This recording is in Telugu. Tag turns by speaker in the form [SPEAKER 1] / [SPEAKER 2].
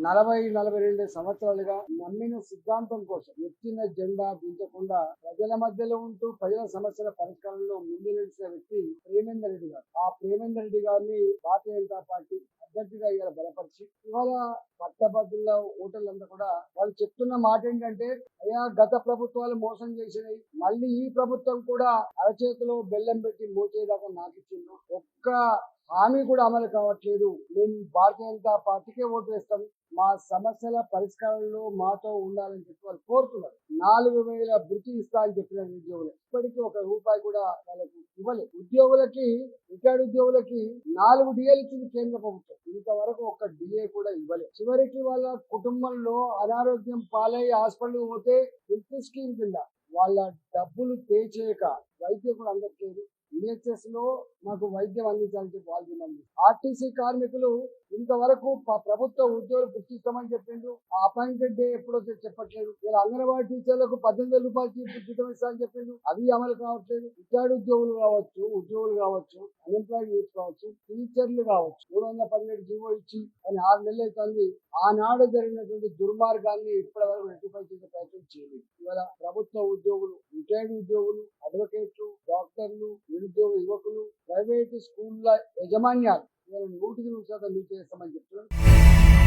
[SPEAKER 1] నలభై నలభై రెండు సంవత్సరాలుగా నమ్మిన సిద్ధాంతం కోసం ఎత్తిన జెండా దించకుండా ప్రజల మధ్యలో ఉంటూ ప్రజల సమస్యల పరిష్కారంలో ముందు నిలిచిన వ్యక్తి ప్రేమేందర్ రెడ్డి గారు. ఆ ప్రేమేందర్ రెడ్డి గారిని భారతీయ జనతా పార్టీ అభ్యర్థిగా ఇవాళ బలపరిచి ఇవాళ పట్టభద్రుల ఓటర్లంతా కూడా వాళ్ళు చెప్తున్న మాట ఏంటంటే అయ్యా గత ప్రభుత్వాలు మోసం చేసినాయి మళ్ళీ ఈ ప్రభుత్వం కూడా అరచేతిలో బెల్లం పెట్టి మోచేదాకా నాకు ఇచ్చిండు ఒక్క హామీ కూడా అమలు కావట్లేదు. మేము భారతీయ జనతా పార్టీకే ఓటు వేస్తాం మా సమస్యల పరిష్కారంలో మాతో ఉండాలని చెప్పి వాళ్ళు కోరుతున్నారు. నాలుగు వేల వృత్తి ఇస్తా అని చెప్పిన ఉద్యోగులు. ఇప్పటికీ ఒక రూపాయి కూడా వాళ్ళకి ఇవ్వలేదు. ఉద్యోగులకి రిటైర్డ్ ఉద్యోగులకి నాలుగు డిఏలు ఇచ్చింది కేంద్ర ప్రభుత్వం. ఇంతవరకు ఒక డిఏ కూడా ఇవ్వలేదు. చివరికి వాళ్ళ కుటుంబంలో అనారోగ్యం పాలై హాస్పిటల్ పోతే హెల్త్ స్కీమ్ కింద వాళ్ళ డబ్బులు పే చేయక వైద్యం కూడా అందట్లేదు ఈహెచ్ఎస్లో మాకు వైద్యం అందించాలని చెప్పి వాళ్ళు ఆర్టీసీ కార్మికులు ఇంతవరకు ప్రభుత్వ ఉద్యోగులు గుర్తిస్తామని చెప్పిండ్రు. ఆ అపాయింటెడ్ డే ఎప్పుడో చెప్పట్లేదు. ఇలా అంగన్వాడీ టీచర్లకు పద్దెనిమిది వేల రూపాయలు జీతం జీతం ఇస్తామని చెప్పిండ్రు. అవి అమలు కావట్లేదు. రిటైర్డ్ ఉద్యోగులు కావచ్చు ఉద్యోగులు కావచ్చు అన్ఎంప్లాయిడ్ యూత్ కావచ్చు టీచర్లు కావచ్చు. మూడు వందల పదిహేడు జీవో ఇచ్చి అని ఆరు నెలలు అవుతుంది. ఆనాడు జరిగినటువంటి దుర్మార్గాన్ని ఇప్పటి వరకు రెక్టిఫై చేసే ప్రయత్నం చేయలేదు. ఇవాళ ప్రభుత్వ ఉద్యోగులు రిటైర్డ్ ఉద్యోగులు అడ్వకేట్లు డాక్టర్లు నిరుద్యోగ యువకులు ప్రైవేటు స్కూళ్ళ యజమాన్యాలు ఇవాళ నూటికి నూరు శాతం నీకు చేస్తామని చెప్తున్నారు.